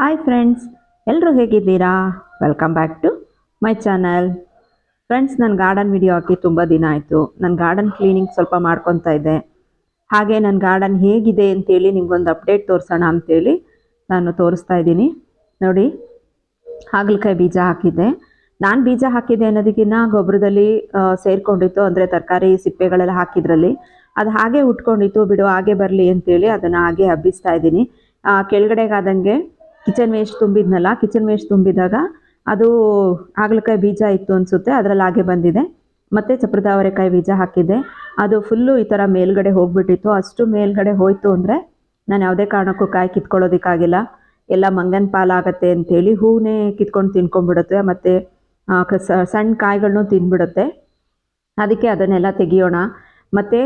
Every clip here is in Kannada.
ಹಾಯ್ ಫ್ರೆಂಡ್ಸ್ ಎಲ್ಲರೂ ಹೇಗಿದ್ದೀರಾ? Welcome back to my channel friends ನನ್ನ ಗಾರ್ಡನ್ ವಿಡಿಯೋ ಹಾಕಿ ತುಂಬ ದಿನ ಆಯಿತು. ನನ್ನ ಗಾರ್ಡನ್ ಕ್ಲೀನಿಂಗ್ ಸ್ವಲ್ಪ ಮಾಡ್ಕೊತಾ ಇದ್ದೆ. ಹಾಗೆ ನನ್ನ ಗಾರ್ಡನ್ ಹೇಗಿದೆ ಅಂತೇಳಿ ನಿಮ್ಗೊಂದು ಅಪ್ಡೇಟ್ ತೋರಿಸೋಣ ಅಂತೇಳಿ ನಾನು ತೋರಿಸ್ತಾ ಇದ್ದೀನಿ. ನೋಡಿ, ಹಾಗಲಕಾಯಿ ಬೀಜ ಹಾಕಿದ್ದೆ. ನಾನು ಬೀಜ ಹಾಕಿದ್ದೆ ಅನ್ನೋದಕ್ಕಿಂತ ಗೊಬ್ಬರದಲ್ಲಿ ಸೇರಿಕೊಂಡಿತ್ತು. ಅಂದರೆ ತರಕಾರಿ, ಸಿಪ್ಪೆಗಳೆಲ್ಲ ಹಾಕಿದ್ರಲ್ಲಿ. ಅದು ಹಾಗೆ ಉಟ್ಕೊಂಡಿತ್ತು. ಬಿಡು, ಹಾಗೆ ಬರಲಿ ಅಂತೇಳಿ ಅದನ್ನು ಹಾಗೆ ಹಬ್ಬಿಸ್ತಾ ಇದ್ದೀನಿ. ಕೆಳಗಡೆಗಾದಂಗೆ ಕಿಚನ್ ವೇಸ್ಟ್ ತುಂಬಿದ್ನಲ್ಲ, ಕಿಚನ್ ವೇಸ್ಟ್ ತುಂಬಿದಾಗ ಅದು ಹಾಗಲಕಾಯಿ ಬೀಜ ಇತ್ತು ಅನಿಸುತ್ತೆ, ಅದರಲ್ಲಿ ಹಾಗೆ ಬಂದಿದೆ. ಮತ್ತು ಚಪ್ರದ ಅವರೆಕಾಯಿ ಬೀಜ ಹಾಕಿದ್ದೆ. ಅದು ಫುಲ್ಲು ಈ ಥರ ಮೇಲ್ಗಡೆ ಹೋಗ್ಬಿಟ್ಟಿತ್ತು. ಅಷ್ಟು ಮೇಲ್ಗಡೆ ಹೋಯಿತು ಅಂದರೆ ನಾನು ಯಾವುದೇ ಕಾರಣಕ್ಕೂ ಕಾಯಿ ಕಿತ್ಕೊಳ್ಳೋದಕ್ಕಾಗಿಲ್ಲ. ಎಲ್ಲ ಮಂಗನ ಪಾಲಾಗತ್ತೆ ಅಂಥೇಳಿ ಹೂವನ್ನೇ ಕಿತ್ಕೊಂಡು ತಿನ್ಕೊಂಡ್ಬಿಡುತ್ತೆ. ಮತ್ತು ಸಣ್ಣ ಕಾಯಿಗಳನ್ನೂ ತಿನ್ಬಿಡುತ್ತೆ. ಅದಕ್ಕೆ ಅದನ್ನೆಲ್ಲ ತೆಗಿಯೋಣ. ಮತ್ತು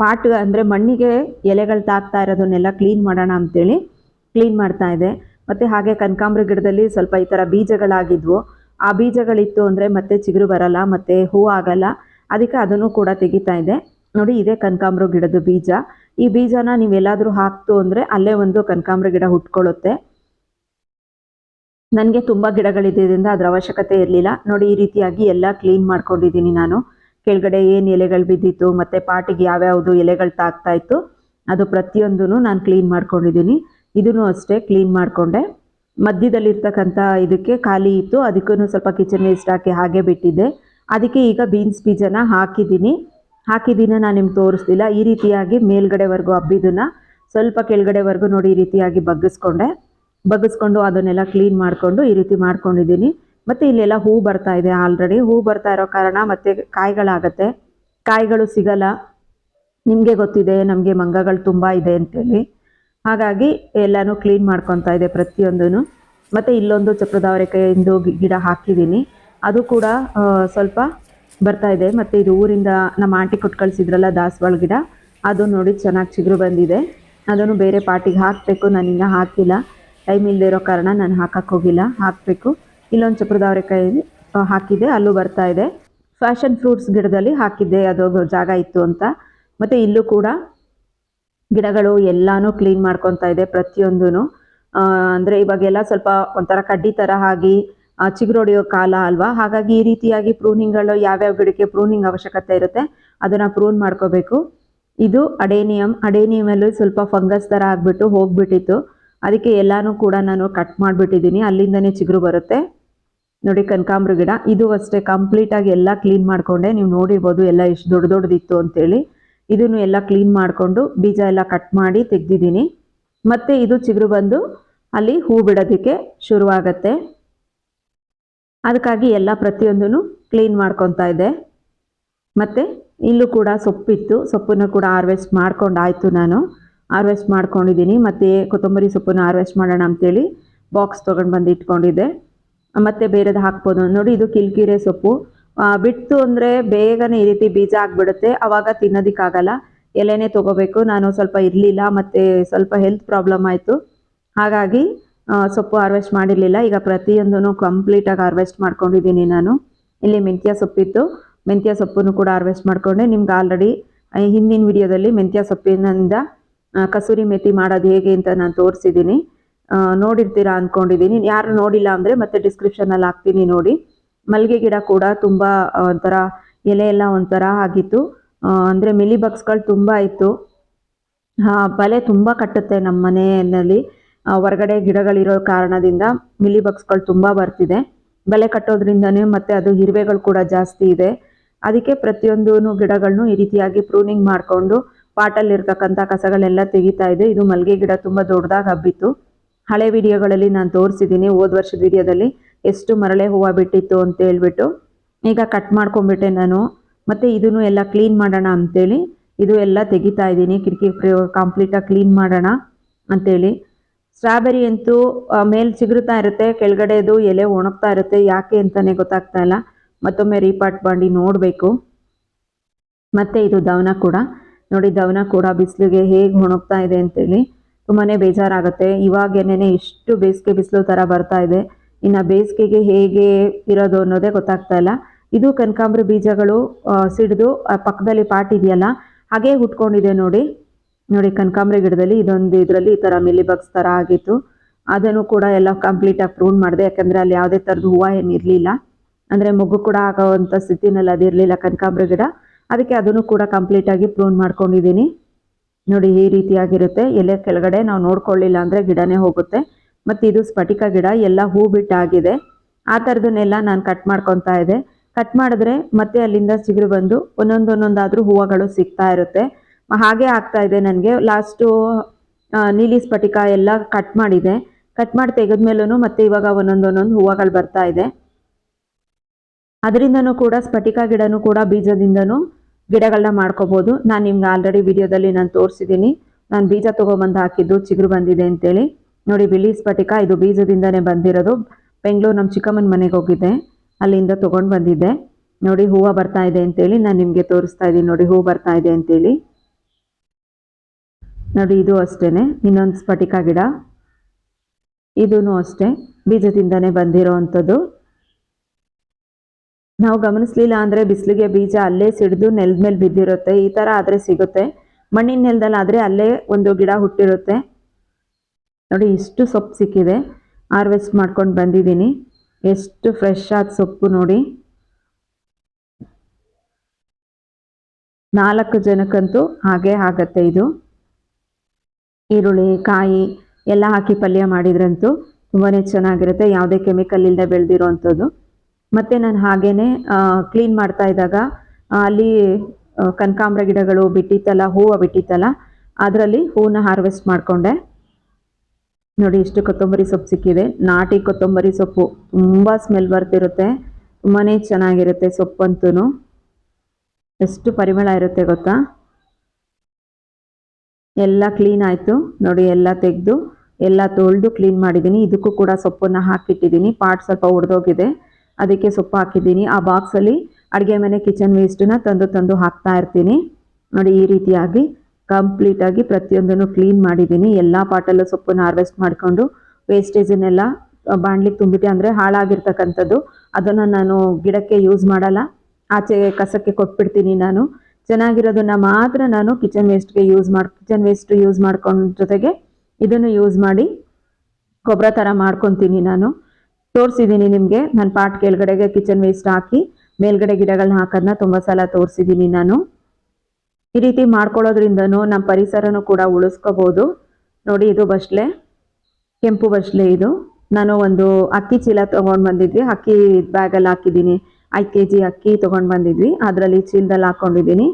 ಪಾಟ್ ಅಂದರೆ ಮಣ್ಣಿಗೆ ಎಲೆಗಳು ತಾಕ್ತಾ ಇರೋದನ್ನೆಲ್ಲ ಕ್ಲೀನ್ ಮಾಡೋಣ ಅಂತೇಳಿ ಕ್ಲೀನ್ ಮಾಡ್ತಾ ಇದೆ. ಮತ್ತು ಹಾಗೆ ಕನಕಾಂಬ್ರ ಗಿಡದಲ್ಲಿ ಸ್ವಲ್ಪ ಈ ಥರ ಬೀಜಗಳಾಗಿದ್ವು. ಆ ಬೀಜಗಳಿತ್ತು ಅಂದರೆ ಮತ್ತೆ ಚಿಗುರು ಬರಲ್ಲ, ಮತ್ತು ಹೂ ಆಗಲ್ಲ. ಅದಕ್ಕೆ ಅದನ್ನು ಕೂಡ ತೆಗಿತಾ ಇದೆ. ನೋಡಿ, ಇದೇ ಕನಕಾಂಬ್ರ ಗಿಡದ ಬೀಜ. ಈ ಬೀಜನ ನೀವೆಲ್ಲಾದರೂ ಹಾಕ್ತು ಅಂದರೆ ಅಲ್ಲೇ ಒಂದು ಕನಕಾಂಬ್ರ ಗಿಡ ಹುಟ್ಕೊಳ್ಳುತ್ತೆ. ನನಗೆ ತುಂಬ ಗಿಡಗಳಿದ್ದರಿಂದ ಅದರ ಅವಶ್ಯಕತೆ ಇರಲಿಲ್ಲ. ನೋಡಿ, ಈ ರೀತಿಯಾಗಿ ಎಲ್ಲ ಕ್ಲೀನ್ ಮಾಡ್ಕೊಂಡಿದ್ದೀನಿ ನಾನು. ಕೆಳಗಡೆ ಏನು ಎಲೆಗಳು ಬಿದ್ದಿತ್ತು, ಮತ್ತು ಪಾಟಿಗೆ ಯಾವ್ಯಾವುದು ಎಲೆಗಳು ತಾಗ್ತಾ ಇತ್ತು, ಅದು ಪ್ರತಿಯೊಂದೂ ನಾನು ಕ್ಲೀನ್ ಮಾಡ್ಕೊಂಡಿದ್ದೀನಿ. ಇದನ್ನು ಅಷ್ಟೇ ಕ್ಲೀನ್ ಮಾಡಿಕೊಂಡೆ. ಮಧ್ಯದಲ್ಲಿರ್ತಕ್ಕಂಥ ಇದಕ್ಕೆ ಖಾಲಿ ಇತ್ತು. ಅದಕ್ಕೂ ಸ್ವಲ್ಪ ಕಿಚನ್ ವೇಸ್ಟ್ ಹಾಕಿ ಹಾಗೆ ಬಿಟ್ಟಿದ್ದೆ. ಅದಕ್ಕೆ ಈಗ ಬೀನ್ಸ್ ಬೀಜನ ಹಾಕಿದ್ದೀನಿ. ಹಾಕಿದ್ದೀನಿ ನಾನು ನಿಮ್ಗೆ ತೋರಿಸ್ತಿಲ್ಲ ಈ ರೀತಿಯಾಗಿ ಮೇಲ್ಗಡೆವರೆಗೂ ಹಬ್ಬಿದ್ದನ್ನು ಸ್ವಲ್ಪ ಕೆಳಗಡೆವರೆಗೂ ನೋಡಿ ಈ ರೀತಿಯಾಗಿ ಬಗ್ಗಿಸ್ಕೊಂಡೆ. ಬಗ್ಗಿಸ್ಕೊಂಡು ಅದನ್ನೆಲ್ಲ ಕ್ಲೀನ್ ಮಾಡಿಕೊಂಡು ಈ ರೀತಿ ಮಾಡ್ಕೊಂಡಿದ್ದೀನಿ. ಮತ್ತು ಇಲ್ಲೆಲ್ಲ ಹೂ ಬರ್ತಾ ಇದೆ ಆಲ್ರೆಡಿ ಹೂ ಬರ್ತಾ ಇರೋ ಕಾರಣ ಮತ್ತು ಕಾಯಿಗಳಾಗತ್ತೆ. ಕಾಯಿಗಳು ಸಿಗಲ್ಲ. ನಿಮಗೆ ಗೊತ್ತಿದೆ, ನಮಗೆ ಮಂಗಗಳು ತುಂಬ ಇದೆ ಅಂತೇಳಿ. ಹಾಗಾಗಿ ಎಲ್ಲನೂ ಕ್ಲೀನ್ ಮಾಡ್ಕೊತಾ ಇದೆ ಪ್ರತಿಯೊಂದೂ ಮತ್ತು ಇಲ್ಲೊಂದು ಚಪ್ರದ ಅವರೆಕಾಯಿಂದು ಗಿಡ ಹಾಕಿದ್ದೀನಿ. ಅದು ಕೂಡ ಸ್ವಲ್ಪ ಬರ್ತಾ ಇದೆ. ಮತ್ತು ಇದು ಊರಿಂದ ನಮ್ಮ ಆಂಟಿ ಕೊಟ್ಟು ಕಳಿಸಿದ್ರಲ್ಲ ದಾಸವಾಳ ಗಿಡ ಅದು ನೋಡಿ ಚೆನ್ನಾಗಿ ಚಿಗುರು ಬಂದಿದೆ. ಅದನ್ನು ಬೇರೆ ಪಾಟಿಗೆ ಹಾಕಬೇಕು. ನಾನು ಇನ್ನೂ ಹಾಕಿಲ್ಲ. ಟೈಮ್ ಇರೋ ಕಾರಣ ನಾನು ಹಾಕಕ್ಕೆ ಹೋಗಿಲ್ಲ. ಹಾಕಬೇಕು. ಇಲ್ಲೊಂದು ಚಪ್ರದ ಅವರೆಕಾಯಿ ಆ, ಹಾಕಿದ್ದೆ ಅಲ್ಲೂ ಬರ್ತಾ ಇದೆ. ಫ್ಯಾಷನ್ ಫ್ರೂಟ್ಸ್ ಗಿಡದಲ್ಲಿ ಹಾಕಿದ್ದೆ. ಅದು ಜಾಗ ಇತ್ತು ಅಂತ. ಮತ್ತು ಇಲ್ಲೂ ಕೂಡ ಗಿಡಗಳು ಎಲ್ಲಾನು ಕ್ಲೀನ್ ಮಾಡ್ಕೊತಾ ಇದೆ ಪ್ರತಿಯೊಂದೂ ಅಂದರೆ ಇವಾಗೆಲ್ಲ ಸ್ವಲ್ಪ ಒಂಥರ ಕಡ್ಡಿ ಥರ ಆಗಿ ಚಿಗುರೊಡೆಯೋ ಕಾಲ ಅಲ್ವಾ? ಹಾಗಾಗಿ ಈ ರೀತಿಯಾಗಿ ಪ್ರೂನಿಂಗ್ಗಳು ಯಾವ್ಯಾವ ಗಿಡಕ್ಕೆ ಪ್ರೂನಿಂಗ್ ಅವಶ್ಯಕತೆ ಇರುತ್ತೆ, ಅದನ್ನು ಪ್ರೂನ್ ಮಾಡ್ಕೋಬೇಕು. ಇದು ಅಡೇನಿಯಮ್ ಅಡೇನಿಯಮಲ್ಲೂ ಸ್ವಲ್ಪ ಫಂಗಸ್ ಥರ ಆಗಿಬಿಟ್ಟು ಹೋಗ್ಬಿಟ್ಟಿತ್ತು. ಅದಕ್ಕೆ ಎಲ್ಲಾನು ಕೂಡ ನಾನು ಕಟ್ ಮಾಡಿಬಿಟ್ಟಿದ್ದೀನಿ. ಅಲ್ಲಿಂದನೇ ಚಿಗುರು ಬರುತ್ತೆ. ನೋಡಿ ಕನಕಾಂಬ್ರ ಗಿಡ. ಇದು ಅಷ್ಟೇ, ಕಂಪ್ಲೀಟಾಗಿ ಎಲ್ಲ ಕ್ಲೀನ್ ಮಾಡಿಕೊಂಡೆ. ನೀವು ನೋಡಿರ್ಬೋದು ಎಲ್ಲ ಎಷ್ಟು ದೊಡ್ಡ ದೊಡ್ಡದಿತ್ತು ಅಂತೇಳಿ. ಇದನ್ನು ಎಲ್ಲ ಕ್ಲೀನ್ ಮಾಡಿಕೊಂಡು ಬೀಜ ಎಲ್ಲ ಕಟ್ ಮಾಡಿ ತೆಗೆದಿದ್ದೀನಿ. ಮತ್ತು ಇದು ಚಿಗುರು ಬಂದು ಅಲ್ಲಿ ಹೂ ಬಿಡೋದಕ್ಕೆ ಶುರುವಾಗತ್ತೆ. ಅದಕ್ಕಾಗಿ ಎಲ್ಲ ಪ್ರತಿಯೊಂದೂ ಕ್ಲೀನ್ ಮಾಡ್ಕೊತಾ ಇದೆ ಮತ್ತು ಇಲ್ಲೂ ಕೂಡ ಸೊಪ್ಪಿತ್ತು. ಸೊಪ್ಪನ್ನು ಕೂಡ ಹಾರ್ವೆಸ್ಟ್ ಮಾಡ್ಕೊಂಡಾಯಿತು ನಾನು. ಹಾರ್ವೆಸ್ಟ್ ಮಾಡ್ಕೊಂಡಿದ್ದೀನಿ. ಮತ್ತು ಕೊತ್ತಂಬರಿ ಸೊಪ್ಪನ್ನು ಹಾರ್ವೆಸ್ಟ್ ಮಾಡೋಣ ಅಂತೇಳಿ ಬಾಕ್ಸ್ ತೊಗೊಂಡು ಬಂದು ಇಟ್ಕೊಂಡಿದ್ದೆ. ಮತ್ತು ಬೇರೆದು ಹಾಕ್ಬೋದು. ನೋಡಿ ಇದು ಕಿಲ್ಕಿರೆ ಸೊಪ್ಪು. ಬಿಟ್ಟು ಅಂದರೆ ಬೇಗನೆ ಈ ರೀತಿ ಬೀಜ ಆಗಿಬಿಡುತ್ತೆ. ಆವಾಗ ತಿನ್ನೋದಕ್ಕಾಗಲ್ಲ. ಎಲೆನೇ ತೊಗೋಬೇಕು. ನಾನು ಸ್ವಲ್ಪ ಇರಲಿಲ್ಲ, ಮತ್ತು ಸ್ವಲ್ಪ ಹೆಲ್ತ್ ಪ್ರಾಬ್ಲಮ್ ಆಯಿತು. ಹಾಗಾಗಿ ಸೊಪ್ಪು ಹಾರ್ವೆಸ್ಟ್ ಮಾಡಿರಲಿಲ್ಲ. ಈಗ ಪ್ರತಿಯೊಂದೂ ಕಂಪ್ಲೀಟಾಗಿ ಹಾರ್ವೆಸ್ಟ್ ಮಾಡ್ಕೊಂಡಿದ್ದೀನಿ ನಾನು. ಇಲ್ಲಿ ಮೆಂತ್ಯ ಸೊಪ್ಪಿತ್ತು. ಮೆಂತ್ಯ ಸೊಪ್ಪನ್ನು ಕೂಡ ಹಾರ್ವೆಸ್ಟ್ ಮಾಡಿಕೊಂಡೆ. ನಿಮ್ಗೆ ಆಲ್ರೆಡಿ ಹಿಂದಿನ ವಿಡಿಯೋದಲ್ಲಿ ಮೆಂತ್ಯ ಸೊಪ್ಪಿನಿಂದ ಕಸೂರಿ ಮೆಥಿ ಮಾಡೋದು ಹೇಗೆ ಅಂತ ನಾನು ತೋರಿಸಿದ್ದೀನಿ. ನೋಡಿರ್ತೀರಾ ಅಂದ್ಕೊಂಡಿದ್ದೀನಿ ಯಾರು ನೋಡಿಲ್ಲ ಅಂದರೆ ಮತ್ತೆ ಡಿಸ್ಕ್ರಿಪ್ಷನಲ್ಲಿ ಹಾಕ್ತೀನಿ ನೋಡಿ. ಮಲ್ಲಿಗೆ ಗಿಡ ಕೂಡ ತುಂಬ ಒಂಥರ ಎಲೆ ಎಲ್ಲ ಒಂಥರ ಆಗಿತ್ತು. ಅಂದರೆ ಮಿಲಿ ಬಗ್ಸ್ಗಳು ತುಂಬ ಇತ್ತು. ಬಲೆ ತುಂಬ ಕಟ್ಟುತ್ತೆ ನಮ್ಮ ಮನೆಯಲ್ಲಿ. ಹೊರಗಡೆ ಗಿಡಗಳಿರೋ ಕಾರಣದಿಂದ ಮಿಲಿ ಬಗ್ಸ್ಗಳು ತುಂಬ ಬರ್ತಿದೆ. ಬಲೆ ಕಟ್ಟೋದ್ರಿಂದನೇ ಮತ್ತು ಅದು ಇರುವೆಗಳು ಕೂಡ ಜಾಸ್ತಿ ಇದೆ. ಅದಕ್ಕೆ ಪ್ರತಿಯೊಂದು ಗಿಡಗಳನ್ನು ಈ ರೀತಿಯಾಗಿ ಪ್ರೂನಿಂಗ್ ಮಾಡಿಕೊಂಡು ಪಾಟಲ್ಲಿರ್ತಕ್ಕಂಥ ಕಸಗಳೆಲ್ಲ ತೆಗಿತಾ ಇದೆ. ಇದು ಮಲ್ಲಿಗೆ ಗಿಡ ತುಂಬ ದೊಡ್ಡದಾಗಿ ಹಬ್ಬಿತ್ತು. ಹಳೆ ವಿಡಿಯೋಗಳಲ್ಲಿ ನಾನು ತೋರಿಸಿದ್ದೀನಿ ಹೋದ ವರ್ಷದ ವಿಡಿಯೋದಲ್ಲಿ ಎಷ್ಟು ಮರಳೆ ಹೂವು ಬಿಟ್ಟಿತ್ತು ಅಂತ ಹೇಳ್ಬಿಟ್ಟು ಈಗ ಕಟ್ ಮಾಡ್ಕೊಂಬಿಟ್ಟೆ ನಾನು. ಮತ್ತು ಇದನ್ನು ಎಲ್ಲ ಕ್ಲೀನ್ ಮಾಡೋಣ ಅಂತೇಳಿ ಇದು ಎಲ್ಲ ತೆಗಿತಾ ಇದ್ದೀನಿ. ಕಿಟಕಿ ಕಂಪ್ಲೀಟಾಗಿ ಕ್ಲೀನ್ ಮಾಡೋಣ ಅಂತೇಳಿ. ಸ್ಟ್ರಾಬೆರಿ ಅಂತೂ ಮೇಲೆ ಚಿಗುರುತ್ತಾ ಇರುತ್ತೆ, ಕೆಳಗಡೆದು ಎಲೆ ಒಣಗ್ತಾ ಇರುತ್ತೆ. ಯಾಕೆ ಅಂತಲೇ ಗೊತ್ತಾಗ್ತಾ ಇಲ್ಲ. ಮತ್ತೊಮ್ಮೆ ರೀಪಾಟ್ ಮಾಡಿ ನೋಡಬೇಕು. ಮತ್ತು ಇದು ದವನ ಕೂಡ. ನೋಡಿ, ದವನ ಕೂಡ ಬಿಸಿಲಿಗೆ ಹೇಗೆ ಒಣಗ್ತಾ ಇದೆ ಅಂತೇಳಿ. ತುಂಬಾ ಬೇಜಾರಾಗುತ್ತೆ. ಇವಾಗೇನೇ ಇಷ್ಟು ಬೇಸಿಗೆ ಬಿಸಿಲು ಥರ ಬರ್ತಾ ಇದೆ. ಇನ್ನು ಬೇಸಿಗೆಗೆ ಹೇಗೆ ಇರೋದು ಅನ್ನೋದೇ ಗೊತ್ತಾಗ್ತಾ ಇಲ್ಲ. ಇದು ಕನಕಾಂಬ್ರ ಬೀಜಗಳು ಸಿಡಿದು ಪಕ್ಕದಲ್ಲಿ ಪಾಟ್ ಇದೆಯಲ್ಲ, ಹಾಗೇ ಹುಟ್ಕೊಂಡಿದೆ ನೋಡಿ. ನೋಡಿ ಕನಕಾಂಬ್ರ ಗಿಡದಲ್ಲಿ ಇದೊಂದು ಇದರಲ್ಲಿ ಈ ಥರ ಮಿಲಿ ಬಗ್ಸ್ ಥರ ಆಗಿತ್ತು. ಅದನ್ನು ಕೂಡ ಎಲ್ಲ ಕಂಪ್ಲೀಟಾಗಿ ಪ್ರೂನ್ ಮಾಡಿದೆ. ಯಾಕಂದರೆ ಅಲ್ಲಿ ಯಾವುದೇ ಥರದ್ದು ಹೂವು ಏನಿರ್ಲಿಲ್ಲ ಅಂದರೆ ಮೊಗ್ಗು ಕೂಡ ಆಗೋವಂಥ ಸ್ಥಿತಿನಲ್ಲಿ ಅದಿರಲಿಲ್ಲ ಕನಕಾಂಬ್ರ ಗಿಡ. ಅದಕ್ಕೆ ಅದನ್ನು ಕೂಡ ಕಂಪ್ಲೀಟಾಗಿ ಪ್ರೂನ್ ಮಾಡ್ಕೊಂಡಿದ್ದೀನಿ. ನೋಡಿ ಈ ರೀತಿಯಾಗಿರುತ್ತೆ. ಎಲೆ ಕೆಳಗಡೆ ನಾವು ನೋಡ್ಕೊಳ್ಳಿಲ್ಲ ಅಂದರೆ ಗಿಡನೇ ಹೋಗುತ್ತೆ. ಮತ್ತು ಇದು ಸ್ಫಟಿಕ ಗಿಡ, ಎಲ್ಲ ಹೂ ಬಿಟ್ಟಾಗಿದೆ. ಆ ಥರದನ್ನೆಲ್ಲ ನಾನು ಕಟ್ ಮಾಡ್ಕೊತಾ ಇದೆ ಕಟ್ ಮಾಡಿದ್ರೆ ಮತ್ತೆ ಅಲ್ಲಿಂದ ಚಿಗುರು ಬಂದು ಒಂದೊಂದು ಒಂದೊಂದಾದರೂ ಹೂವುಗಳು ಸಿಗ್ತಾ ಇರುತ್ತೆ. ಹಾಗೆ ಆಗ್ತಾ ಇದೆ ನನಗೆ. ಲಾಸ್ಟು ನೀಲಿ ಸ್ಫಟಿಕ ಎಲ್ಲ ಕಟ್ ಮಾಡಿದೆ. ಕಟ್ ಮಾಡಿ ತೆಗೆದ್ಮೇಲೂ ಮತ್ತೆ ಇವಾಗ ಒಂದೊಂದೊಂದೊಂದು ಒಂದೊಂದು ಹೂವುಗಳು ಬರ್ತಾ ಇದೆ. ಅದರಿಂದನೂ ಕೂಡ ಸ್ಫಟಿಕ ಗಿಡನೂ ಕೂಡ ಬೀಜದಿಂದನೂ ಗಿಡಗಳನ್ನ ಮಾಡ್ಕೋಬೋದು. ನಾನು ನಿಮ್ಗೆ ಆಲ್ರೆಡಿ ವಿಡಿಯೋದಲ್ಲಿ ನಾನು ತೋರಿಸಿದ್ದೀನಿ. ನಾನು ಬೀಜ ತೊಗೊಂಬಂದು ಹಾಕಿದ್ದು ಚಿಗುರು ಬಂದಿದೆ ಅಂತೇಳಿ. ನೋಡಿ, ಬಿಳಿ ಸ್ಫಟಿಕ, ಇದು ಬೀಜದಿಂದನೇ ಬಂದಿರೋದು. ಬೆಂಗಳೂರು ನಮ್ಮ ಚಿಕ್ಕಮ್ಮನ ಮನೆಗೆ ಹೋಗಿದ್ದೆ. ಅಲ್ಲಿಂದ ತೊಗೊಂಡು ಬಂದಿದ್ದೆ. ನೋಡಿ, ಹೂವು ಬರ್ತಾ ಇದೆ ಅಂತೇಳಿ ನಾನು ನಿಮಗೆ ತೋರಿಸ್ತಾ ಇದ್ದೀನಿ. ನೋಡಿ ಹೂವು ಬರ್ತಾ ಇದೆ ಅಂತೇಳಿ. ನೋಡಿ, ಇದು ಅಷ್ಟೇ ಇನ್ನೊಂದು ಸ್ಫಟಿಕ ಗಿಡ. ಇದೂ ಅಷ್ಟೇ. ಬೀಜದಿಂದನೇ ಬಂದಿರೋ ಅಂಥದ್ದು. ನಾವು ಗಮನಿಸ್ಲಿಲ್ಲ ಅಂದರೆ ಬಿಸಿಲಿಗೆ ಬೀಜ ಅಲ್ಲೇ ಸಿಡಿದು ನೆಲದ ಮೇಲೆ ಬಿದ್ದಿರುತ್ತೆ. ಈ ಥರ ಆದರೆ ಸಿಗುತ್ತೆ. ಮಣ್ಣಿನ ನೆಲದಲ್ಲಿ ಆದರೆ ಅಲ್ಲೇ ಒಂದು ಗಿಡ ಹುಟ್ಟಿರುತ್ತೆ. ನೋಡಿ ಇಷ್ಟು ಸೊಪ್ಪು ಸಿಕ್ಕಿದೆ. ಹಾರ್ವೆಸ್ಟ್ ಮಾಡ್ಕೊಂಡು ಬಂದಿದ್ದೀನಿ. ಎಷ್ಟು ಫ್ರೆಶ್ ಆದ ಸೊಪ್ಪು ನೋಡಿ. ನಾಲ್ಕು ಜನಕ್ಕಂತೂ ಹಾಗೆ ಆಗತ್ತೆ ಇದು. ಈರುಳ್ಳಿ, ಕಾಯಿ ಎಲ್ಲ ಹಾಕಿ ಪಲ್ಯ ಮಾಡಿದ್ರಂತೂ ತುಂಬಾ ಚೆನ್ನಾಗಿರುತ್ತೆ. ಯಾವುದೇ ಕೆಮಿಕಲ್ ಇಲ್ಲದೆ ಬೆಳೆದಿರೋ ಅಂಥದ್ದು ಮತ್ತು ನಾನು ಹಾಗೇ ಕ್ಲೀನ್ ಮಾಡ್ತಾ ಇದ್ದಾಗ, ಅಲ್ಲಿ ಕನಕಾಂಬ್ರ ಗಿಡಗಳು ಬಿಟ್ಟಿತ್ತಲ್ಲ, ಹೂವು ಬಿಟ್ಟಿತ್ತಲ್ಲ, ಅದರಲ್ಲಿ ಹೂವನ್ನ ಹಾರ್ವೆಸ್ಟ್ ಮಾಡಿಕೊಂಡೆ. ನೋಡಿ ಇಷ್ಟು ಕೊತ್ತಂಬರಿ ಸೊಪ್ಪು ಸಿಕ್ಕಿದೆ. ನಾಟಿ ಕೊತ್ತಂಬರಿ ಸೊಪ್ಪು ತುಂಬ ಸ್ಮೆಲ್ ಬರ್ತಿರುತ್ತೆ. ತುಂಬಾ ಚೆನ್ನಾಗಿರುತ್ತೆ ಸೊಪ್ಪಂತೂ ಎಷ್ಟು ಪರಿಮಳ ಇರುತ್ತೆ ಗೊತ್ತಾ? ಎಲ್ಲ ಕ್ಲೀನ್ ಆಯಿತು. ನೋಡಿ ಎಲ್ಲ ತೆಗೆದು, ಎಲ್ಲ ತೊಳೆದು ಕ್ಲೀನ್ ಮಾಡಿದ್ದೀನಿ. ಇದಕ್ಕೂ ಕೂಡ ಸೊಪ್ಪನ್ನು ಹಾಕಿಟ್ಟಿದ್ದೀನಿ. ಪಾಟ್ ಸ್ವಲ್ಪ ಒಡೆದೋಗಿದೆ ಅದಕ್ಕೆ ಸೊಪ್ಪು ಹಾಕಿದ್ದೀನಿ. ಆ ಬಾಕ್ಸಲ್ಲಿ ಅಡುಗೆ ಮನೆ ಕಿಚನ್ ವೇಸ್ಟನ್ನು ತಂದು ತಂದು ಹಾಕ್ತಾ ಇರ್ತೀನಿ. ನೋಡಿ ಈ ರೀತಿಯಾಗಿ. ಕಂಪ್ಲೀಟಾಗಿ ಪ್ರತಿಯೊಂದನ್ನು ಕ್ಲೀನ್ ಮಾಡಿದ್ದೀನಿ. ಎಲ್ಲ ಪಾಟಲ್ಲೂ ಸೊಪ್ಪನ್ನು ಹಾರ್ವೆಸ್ಟ್ ಮಾಡಿಕೊಂಡು ವೇಸ್ಟೇಜನ್ನೆಲ್ಲ ಬಾಣ್ಲಿಗೆ ತುಂಬಿಟ್ಟೆ ಅಂದರೆ ಹಾಳಾಗಿರ್ತಕ್ಕಂಥದ್ದು. ಅದನ್ನು ನಾನು ಗಿಡಕ್ಕೆ ಯೂಸ್ ಮಾಡಲ್ಲ. ಆಚೆ ಕಸಕ್ಕೆ ಕೊಟ್ಬಿಡ್ತೀನಿ ನಾನು. ಚೆನ್ನಾಗಿರೋದನ್ನು ಮಾತ್ರ ನಾನು ಕಿಚನ್ ವೇಸ್ಟ್ಗೆ ಯೂಸ್ ಮಾಡಿ ಕಿಚನ್ ವೇಸ್ಟ್ ಯೂಸ್ ಮಾಡ್ಕೊಂಡ ಜೊತೆಗೆ ಇದನ್ನು ಯೂಸ್ ಮಾಡಿ ಗೊಬ್ಬರ ಥರ ಮಾಡ್ಕೊತೀನಿ ನಾನು. ತೋರಿಸಿದ್ದೀನಿ ನಿಮಗೆ. ನಾನು ಪಾಟ್ ಕೆಳಗಡೆಗೆ ಕಿಚನ್ ವೇಸ್ಟ್ ಹಾಕಿ ಮೇಲ್ಗಡೆ ಗಿಡಗಳನ್ನ ಹಾಕೋದನ್ನ ತುಂಬ ಸಲ ತೋರಿಸಿದ್ದೀನಿ ನಾನು. ಈ ರೀತಿ ಮಾಡ್ಕೊಳ್ಳೋದ್ರಿಂದನೂ ನಮ್ಮ ಪರಿಸರನೂ ಕೂಡ ಉಳಿಸ್ಕೋಬೋದು. ನೋಡಿ, ಇದು ಬಸ್ಲೆ, ಕೆಂಪು ಬಸ್ಲೆ ಇದು. ನಾನು ಒಂದು ಅಕ್ಕಿ ಚೀಲ ತೊಗೊಂಡು ಬಂದಿದ್ವಿ. ಅಕ್ಕಿ ಬ್ಯಾಗಲ್ಲಿ ಹಾಕಿದ್ದೀನಿ. ಐದು ಕೆ ಜಿ ಅಕ್ಕಿ ತೊಗೊಂಡು ಬಂದಿದ್ವಿ. ಅದರಲ್ಲಿ ಚೀಲದಲ್ಲಿ ಹಾಕ್ಕೊಂಡಿದ್ದೀನಿ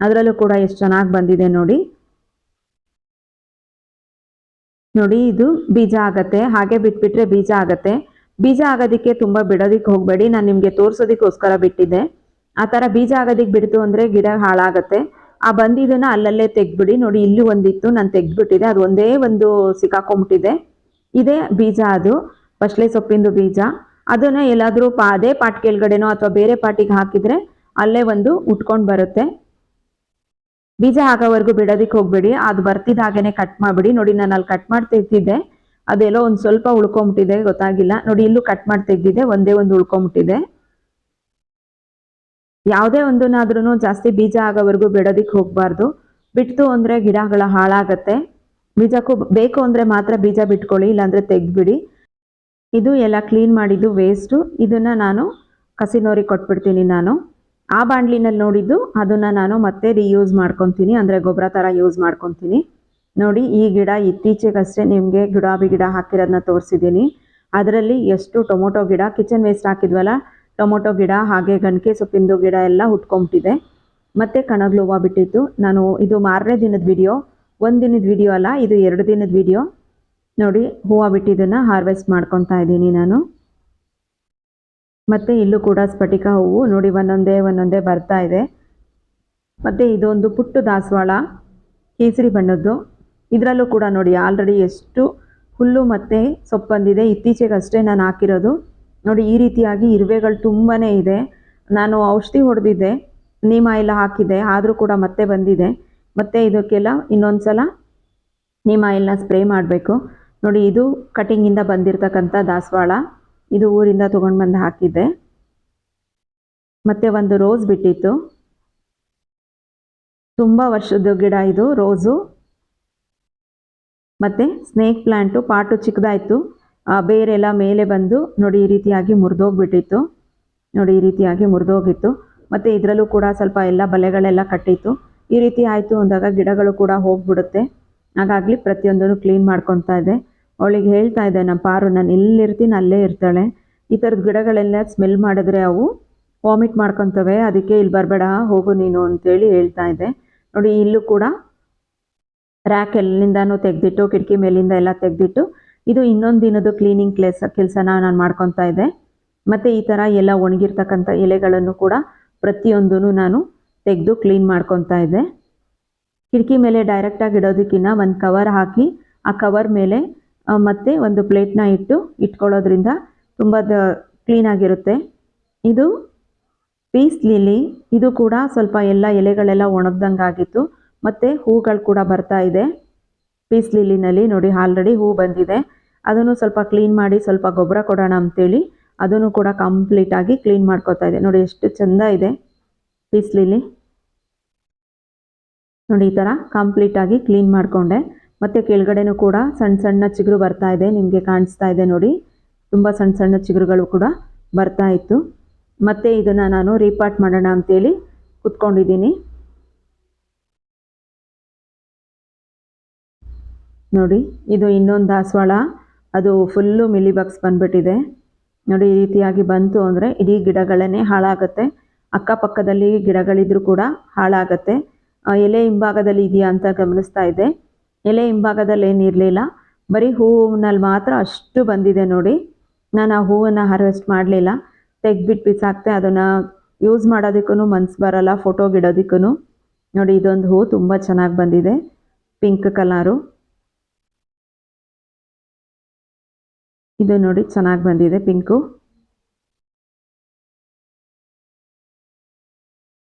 ಅದರಲ್ಲೂ ಕೂಡ ಎಷ್ಟು ಚೆನ್ನಾಗಿ ಬಂದಿದೆ ನೋಡಿ. ನೋಡಿ, ಇದು ಬೀಜ ಆಗತ್ತೆ. ಹಾಗೆ ಬಿಟ್ಬಿಟ್ರೆ ಬೀಜ ಆಗತ್ತೆ. ಬೀಜ ಆಗೋದಕ್ಕೆ ತುಂಬ ಬಿಡೋದಕ್ಕೆ ಹೋಗಬೇಡಿ. ನಾನು ನಿಮಗೆ ತೋರಿಸೋದಕ್ಕೋಸ್ಕರ ಬಿಟ್ಟಿದ್ದೆ. ಆ ಥರ ಬೀಜ ಆಗೋದಕ್ಕೆ ಬಿಡ್ತು ಅಂದರೆ ಗಿಡ ಹಾಳಾಗತ್ತೆ. ಆ ಬಂದಿದ್ದನ್ನ ಅಲ್ಲಲ್ಲೇ ತೆಗ್ಬಿಡಿ ನೋಡಿ, ಇಲ್ಲಿ ಒಂದಿತ್ತು, ನಾನು ತೆಗ್ದ್ಬಿಟ್ಟಿದೆ. ಅದು ಒಂದೇ ಒಂದು ಸಿಕ್ಕಾಕೊಂಬಿಟ್ಟಿದೆ. ಇದೇ ಬೀಜ ಅದು ಬಸ್ಲೆ ಸೊಪ್ಪಿಂದು ಬೀಜ. ಅದನ್ನ ಎಲ್ಲಾದರೂ ಪಾ, ಅದೇ ಪಾಟ್ ಕೆಳಗಡೆನೋ ಅಥವಾ ಬೇರೆ ಪಾಟಿಗೆ ಹಾಕಿದ್ರೆ ಅಲ್ಲೇ ಒಂದು ಉಟ್ಕೊಂಡು ಬರುತ್ತೆ. ಬೀಜ ಆಗೋವರೆಗೂ ಬಿಡೋದಕ್ಕೆ ಹೋಗ್ಬೇಡಿ. ಅದು ಬರ್ತಿದ್ದ ಹಾಗೇನೆ ಕಟ್ ಮಾಡಿಬಿಡಿ. ನೋಡಿ, ನಾನು ಅಲ್ಲಿ ಕಟ್ ಮಾಡಿ ತೆಗ್ದಿದ್ದೆ. ಅದೆಲ್ಲೋ ಒಂದು ಸ್ವಲ್ಪ ಉಳ್ಕೊಂಬಿಟ್ಟಿದೆ, ಗೊತ್ತಾಗಿಲ್ಲ. ನೋಡಿ, ಇಲ್ಲೂ ಕಟ್ ಮಾಡಿ ತೆಗ್ದಿದೆ ಒಂದೇ ಒಂದು ಉಳ್ಕೊಂಬಿಟ್ಟಿದೆ. ಯಾವುದೇ ಒಂದನ್ನಾದ್ರೂ ಜಾಸ್ತಿ ಬೀಜ ಆಗೋವರೆಗೂ ಬಿಡೋದಕ್ಕೆ ಹೋಗಬಾರ್ದು. ಬಿಟ್ಟು ಅಂದರೆ ಗಿಡಗಳ ಹಾಳಾಗತ್ತೆ. ಬೀಜಕ್ಕೂ ಬೇಕು ಅಂದರೆ ಮಾತ್ರ ಬೀಜ ಬಿಟ್ಕೊಳ್ಳಿ, ಇಲ್ಲಾಂದರೆ ತೆಗೆದ್ಬಿಡಿ. ಇದು ಎಲ್ಲ ಕ್ಲೀನ್ ಮಾಡಿದ್ದು ವೇಸ್ಟು ಇದನ್ನು ನಾನು ಕಸಿನೋರಿಗೆ ಕೊಟ್ಬಿಡ್ತೀನಿ ನಾನು. ಆ ಬಾಂಡ್ಲಿನಲ್ಲಿ ನೋಡಿದ್ದು ಅದನ್ನು ನಾನು ಮತ್ತೆ ರೀಯೂಸ್ ಮಾಡ್ಕೊತೀನಿ. ಅಂದರೆ ಗೊಬ್ಬರ ಥರ ಯೂಸ್ ಮಾಡ್ಕೊತೀನಿ. ನೋಡಿ, ಈ ಗಿಡ ಇತ್ತೀಚೆಗಷ್ಟೇ ನಿಮಗೆ ಗುಲಾಬಿ ಗಿಡ ಹಾಕಿರೋದನ್ನ ತೋರಿಸಿದ್ದೀನಿ. ಅದರಲ್ಲಿ ಎಷ್ಟು ಟೊಮೊಟೊ ಗಿಡ ಕಿಚನ್ ವೇಸ್ಟ್ ಹಾಕಿದ್ವಲ್ಲ ಟೊಮೊಟೊ ಗಿಡ ಹಾಗೆ ಗಣಕೆ ಸೊಪ್ಪಿಂದು ಗಿಡ ಎಲ್ಲ ಹುಟ್ಕೊಂಬಿಟ್ಟಿದೆ. ಮತ್ತು ಕಣಗ್ಲು ಹೂವು ಬಿಟ್ಟಿತ್ತು. ನಾನು ಇದು ಮಾರನೇ ದಿನದ ವಿಡಿಯೋ ಒಂದು ದಿನದ ವಿಡಿಯೋ ಅಲ್ಲ, ಇದು ಎರಡು ದಿನದ ವಿಡಿಯೋ ನೋಡಿ, ಹೂವು ಬಿಟ್ಟಿದ್ದನ್ನು ಹಾರ್ವೆಸ್ಟ್ ಮಾಡ್ಕೊತಾ ಇದ್ದೀನಿ ನಾನು. ಮತ್ತು ಇಲ್ಲೂ ಕೂಡ ಸ್ಫಟಿಕ ಹೂವು, ನೋಡಿ ಒಂದೊಂದೇ ಒಂದೊಂದೇ ಬರ್ತಾ ಇದೆ. ಮತ್ತು ಇದೊಂದು ಪುಟ್ಟು ದಾಸವಾಳ, ಕೇಸರಿ ಬಣ್ಣದ್ದು. ಇದರಲ್ಲೂ ಕೂಡ ನೋಡಿ ಆಲ್ರೆಡಿ ಎಷ್ಟು ಹುಲ್ಲು ಮತ್ತು ಸೊಪ್ಪು ಬಂದಿದೆ. ಇತ್ತೀಚೆಗಷ್ಟೇ ನಾನು ಹಾಕಿರೋದು. ನೋಡಿ, ಈ ರೀತಿಯಾಗಿ ಇರುವೆಗಳು ತುಂಬಾ ಇದೆ. ನಾನು ಔಷಧಿ ಹೊಡೆದಿದ್ದೆ, ನೀಮ ಎಲ್ಲ ಹಾಕಿದೆ ಆದರೂ ಕೂಡ ಮತ್ತೆ ಬಂದಿದೆ. ಮತ್ತೆ ಇದಕ್ಕೆಲ್ಲ ಇನ್ನೊಂದು ಸಲ ನೀಮ ಎಲ್ಲ ಸ್ಪ್ರೇ ಮಾಡಬೇಕು. ನೋಡಿ, ಇದು ಕಟಿಂಗಿಂದ ಬಂದಿರತಕ್ಕಂಥ ದಾಸವಾಳ. ಇದು ಊರಿಂದ ತೊಗೊಂಡು ಬಂದು ಹಾಕಿದ್ದೆ. ಮತ್ತು ಒಂದು ರೋಸ್ ಬಿಟ್ಟಿತ್ತು. ತುಂಬ ವರ್ಷದ ಗಿಡ ಇದು ರೋಸು ಮತ್ತು ಸ್ನೇಕ್ ಪ್ಲ್ಯಾಂಟು ಪಾಟು ಚಿಕ್ಕದಾಯಿತು. ಬೇರೆಲ್ಲ ಮೇಲೆ ಬಂದು ನೋಡಿ ಈ ರೀತಿಯಾಗಿ ಮುರಿದೋಗ್ಬಿಟ್ಟಿತ್ತು. ನೋಡಿ ಈ ರೀತಿಯಾಗಿ ಮುರಿದೋಗಿತ್ತು. ಮತ್ತು ಇದರಲ್ಲೂ ಕೂಡ ಸ್ವಲ್ಪ ಎಲ್ಲ ಬಲೆಗಳೆಲ್ಲ ಕಟ್ಟಿತ್ತು. ಈ ರೀತಿ ಆಯಿತು ಅಂದಾಗ ಗಿಡಗಳು ಕೂಡ ಹೋಗ್ಬಿಡುತ್ತೆ. ಹಾಗಾಗಲಿ ಪ್ರತಿಯೊಂದನ್ನು ಕ್ಲೀನ್ ಮಾಡ್ಕೊತಾ ಇದೆ. ಅವಳಿಗೆ ಹೇಳ್ತಾ ಇದ್ದೆ ನಮ್ಮ ಪಾರು, ನಾನು ಎಲ್ಲಿರ್ತೀನಿ ಅಲ್ಲೇ ಇರ್ತಾಳೆ. ಈ ಥರದ ಗಿಡಗಳೆಲ್ಲ ಸ್ಮೆಲ್ ಮಾಡಿದ್ರೆ ಅವು ವಾಮಿಟ್ ಮಾಡ್ಕೊತವೆ. ಅದಕ್ಕೆ ಇಲ್ಲಿ ಬರಬೇಡ, ಹೋಗು ನೀನು ಅಂತೇಳಿ ಹೇಳ್ತಾ ಇದ್ದೆ. ನೋಡಿ ಇಲ್ಲೂ ಕೂಡ ರ್ಯಾಕ್ ಎಲ್ಲಿಂದನೂ ತೆಗೆದಿಟ್ಟು, ಕಿಟಕಿ ಮೇಲಿಂದ ಎಲ್ಲ ತೆಗೆದಿಟ್ಟು ಇದು ಇನ್ನೊಂದು ದಿನದ ಕ್ಲೀನಿಂಗ್ ಪ್ಲೇಸ್ ಕೆಲಸನ ನಾನು ಮಾಡ್ಕೊತಾ ಇದ್ದೆ. ಮತ್ತು ಈ ಥರ ಎಲ್ಲ ಒಣಗಿರ್ತಕ್ಕಂಥ ಎಲೆಗಳನ್ನು ಕೂಡ ಪ್ರತಿಯೊಂದೂ ನಾನು ತೆಗೆದು ಕ್ಲೀನ್ ಮಾಡ್ಕೊತಾ ಇದ್ದೆ. ಕಿಟಕಿ ಮೇಲೆ ಡೈರೆಕ್ಟಾಗಿ ಇಡೋದಕ್ಕಿಂತ ಒಂದು ಕವರ್ ಹಾಕಿ, ಆ ಕವರ್ ಮೇಲೆ ಮತ್ತೆ ಒಂದು ಪ್ಲೇಟ್ನ ಇಟ್ಟು ಇಟ್ಕೊಳ್ಳೋದ್ರಿಂದ ತುಂಬ ಕ್ಲೀನಾಗಿರುತ್ತೆ ಇದು ಪೀಸ್ ಲಿಲಿ ಇದು ಕೂಡ ಸ್ವಲ್ಪ ಎಲ್ಲ ಎಲೆಗಳೆಲ್ಲ ಒಣಗ್ದಂಗೆ ಆಗಿತ್ತು. ಮತ್ತು ಹೂಗಳು ಕೂಡ ಬರ್ತಾ ಇದೆ. ಪೀಸ್ ಲಿಲಿನಲ್ಲಿ ನೋಡಿ, ಆಲ್ರೆಡಿ ಹೂ ಬಂದಿದೆ. ಅದನ್ನು ಸ್ವಲ್ಪ ಕ್ಲೀನ್ ಮಾಡಿ ಸ್ವಲ್ಪ ಗೊಬ್ಬರ ಕೊಡೋಣ ಅಂತೇಳಿ ಅದನ್ನು ಕೂಡ ಕಂಪ್ಲೀಟಾಗಿ ಕ್ಲೀನ್ ಮಾಡ್ಕೋತಾ ಇದೆ ನೋಡಿ ಎಷ್ಟು ಚೆಂದ ಇದೆ ಬಿಸಿಲಿ ನೋಡಿ ಈ ಥರ ಕಂಪ್ಲೀಟಾಗಿ ಕ್ಲೀನ್ ಮಾಡಿಕೊಂಡೆ. ಮತ್ತು ಕೆಳಗಡೆನೂ ಕೂಡ ಸಣ್ಣ ಸಣ್ಣ ಚಿಗುರು ಬರ್ತಾ ಇದೆ. ನಿಮಗೆ ಕಾಣಿಸ್ತಾ ಇದೆ ನೋಡಿ. ತುಂಬ ಸಣ್ಣ ಸಣ್ಣ ಚಿಗುರುಗಳು ಕೂಡ ಬರ್ತಾ ಇತ್ತು. ಮತ್ತು ಇದನ್ನು ನಾನು ರೀಪಾಟ್ ಮಾಡೋಣ ಅಂತೇಳಿ ಕುತ್ಕೊಂಡಿದ್ದೀನಿ. ನೋಡಿ, ಇದು ಇನ್ನೊಂದು ದಾಸವಾಳ. ಅದು ಫುಲ್ಲು ಮಿಲಿ ಬಾಕ್ಸ್ ಬಂದ್ಬಿಟ್ಟಿದೆ. ನೋಡಿ, ಈ ರೀತಿಯಾಗಿ ಬಂತು ಅಂದರೆ ಇಡೀ ಗಿಡಗಳನ್ನೇ ಹಾಳಾಗುತ್ತೆ. ಅಕ್ಕಪಕ್ಕದಲ್ಲಿ ಗಿಡಗಳಿದ್ರೂ ಕೂಡ ಹಾಳಾಗತ್ತೆ. ಎಲೆ ಹಿಂಭಾಗದಲ್ಲಿ ಇದೆಯಾ ಅಂತ ಗಮನಿಸ್ತಾ ಇದೆ. ಎಲೆ ಹಿಂಭಾಗದಲ್ಲಿ ಏನಿರಲಿಲ್ಲ ಬರೀ ಹೂವಿನಲ್ಲಿ ಮಾತ್ರ ಅಷ್ಟು ಬಂದಿದೆ ನೋಡಿ. ನಾನು ಆ ಹೂವನ್ನು ಹಾರ್ವೆಸ್ಟ್ ಮಾಡಲಿಲ್ಲ. ತೆಗ್ದುಬಿಟ್ಟು ಬಿಸಾಕ್ತೆ, ಅದನ್ನು ಯೂಸ್ ಮಾಡೋದಕ್ಕೂ ಮನ್ಸು ಬರೋಲ್ಲ ಫೋಟೋಗಿಡೋದಕ್ಕೂ ನೋಡಿ, ಇದೊಂದು ಹೂವು ತುಂಬ ಚೆನ್ನಾಗಿ ಬಂದಿದೆ. ಪಿಂಕ್ ಕಲರು ಇದು ನೋಡಿ ಚೆನ್ನಾಗಿ ಬಂದಿದೆ ಪಿಂಕು.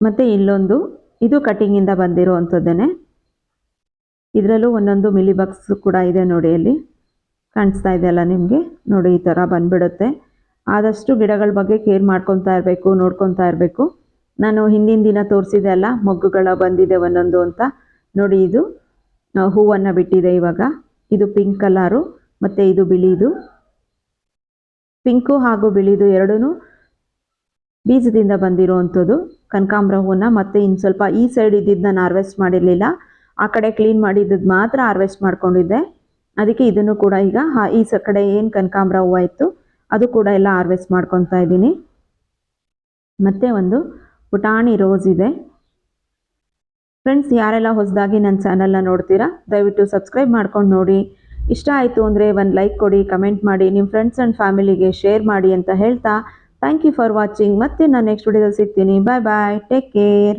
ಮತ್ತು ಇಲ್ಲೊಂದು, ಇದು ಕಟಿಂಗಿಂದ ಬಂದಿರುವಂಥದ್ದೇನೆ. ಇದರಲ್ಲೂ ಒಂದೊಂದು ಮಿಲಿ ಬಾಕ್ಸ್ ಕೂಡ ಇದೆ ನೋಡಿ ಅಲ್ಲಿ. ಕಾಣಿಸ್ತಾ ಇದೆಯಲ್ಲ ನಿಮಗೆ? ನೋಡಿ ಈ ಥರ ಬಂದ್ಬಿಡುತ್ತೆ. ಆದಷ್ಟು ಗಿಡಗಳ ಬಗ್ಗೆ ಕೇರ್ ಮಾಡ್ಕೊತಾ ಇರಬೇಕು ನೋಡ್ಕೊತಾ ಇರಬೇಕು. ನಾನು ಹಿಂದಿನ ದಿನ ತೋರಿಸಿದೆ ಅಲ್ಲ, ಮೊಗ್ಗುಗಳ ಬಂದಿದೆ ಒಂದೊಂದು ಅಂತ. ನೋಡಿ ಇದು, ಹೂವನ್ನು ಬಿಟ್ಟಿದೆ ಇವಾಗ. ಇದು ಪಿಂಕ್ ಕಲರು, ಮತ್ತು ಇದು ಬಿಳಿದು. ಪಿಂಕು ಹಾಗೂ ಬಿಳಿದು ಎರಡೂ ಬೀಜದಿಂದ ಬಂದಿರುವಂಥದ್ದು. ಕನಕಾಂಬ್ರ ಹೂವನ್ನ ಮತ್ತೆ ಇನ್ನು ಸ್ವಲ್ಪ ಈ ಸೈಡ್ ಇದ್ದಿದ್ದು ನಾನು ಹಾರ್ವೆಸ್ಟ್ ಮಾಡಿರಲಿಲ್ಲ. ಆ ಕಡೆ ಕ್ಲೀನ್ ಮಾಡಿದ್ದದ್ದು ಮಾತ್ರ ಹಾರ್ವೆಸ್ಟ್ ಮಾಡ್ಕೊಂಡಿದ್ದೆ. ಅದಕ್ಕೆ ಇದನ್ನು ಕೂಡ ಈಗ ಈ ಸ ಕಡೆ ಏನು ಕನಕಾಂಬ್ರ ಹೂವು ಇತ್ತು, ಅದು ಕೂಡ ಎಲ್ಲ ಹಾರ್ವೆಸ್ಟ್ ಮಾಡ್ಕೊತಾ ಇದ್ದೀನಿ. ಮತ್ತು ಒಂದು ಪುಟಾಣಿ ರೋಸ್ ಇದೆ. ಫ್ರೆಂಡ್ಸ್ ಯಾರೆಲ್ಲ ಹೊಸದಾಗಿ ನನ್ನ ಚಾನಲ್ನ ನೋಡ್ತೀರಾ, ದಯವಿಟ್ಟು ಸಬ್ಸ್ಕ್ರೈಬ್ ಮಾಡ್ಕೊಂಡು ನೋಡಿ. ಇಷ್ಟ ಆಯಿತು ಅಂದರೆ ಒಂದು ಲೈಕ್ ಕೊಡಿ ಕಮೆಂಟ್ ಮಾಡಿ ನಿಮ್ಮ ಫ್ರೆಂಡ್ಸ್ ಆ್ಯಂಡ್ ಫ್ಯಾಮಿಲಿಗೆ ಶೇರ್ ಮಾಡಿ ಅಂತ ಹೇಳ್ತಾ ಥ್ಯಾಂಕ್ ಯು ಫಾರ್ ವಾಚಿಂಗ್ ಮತ್ತೆ ನಾನು ನೆಕ್ಸ್ಟ್ ವಿಡಿಯೋದಲ್ಲಿ ಸಿಗ್ತೀನಿ. ಬಾಯ್ ಬಾಯ್ ಟೇಕ್ ಕೇರ್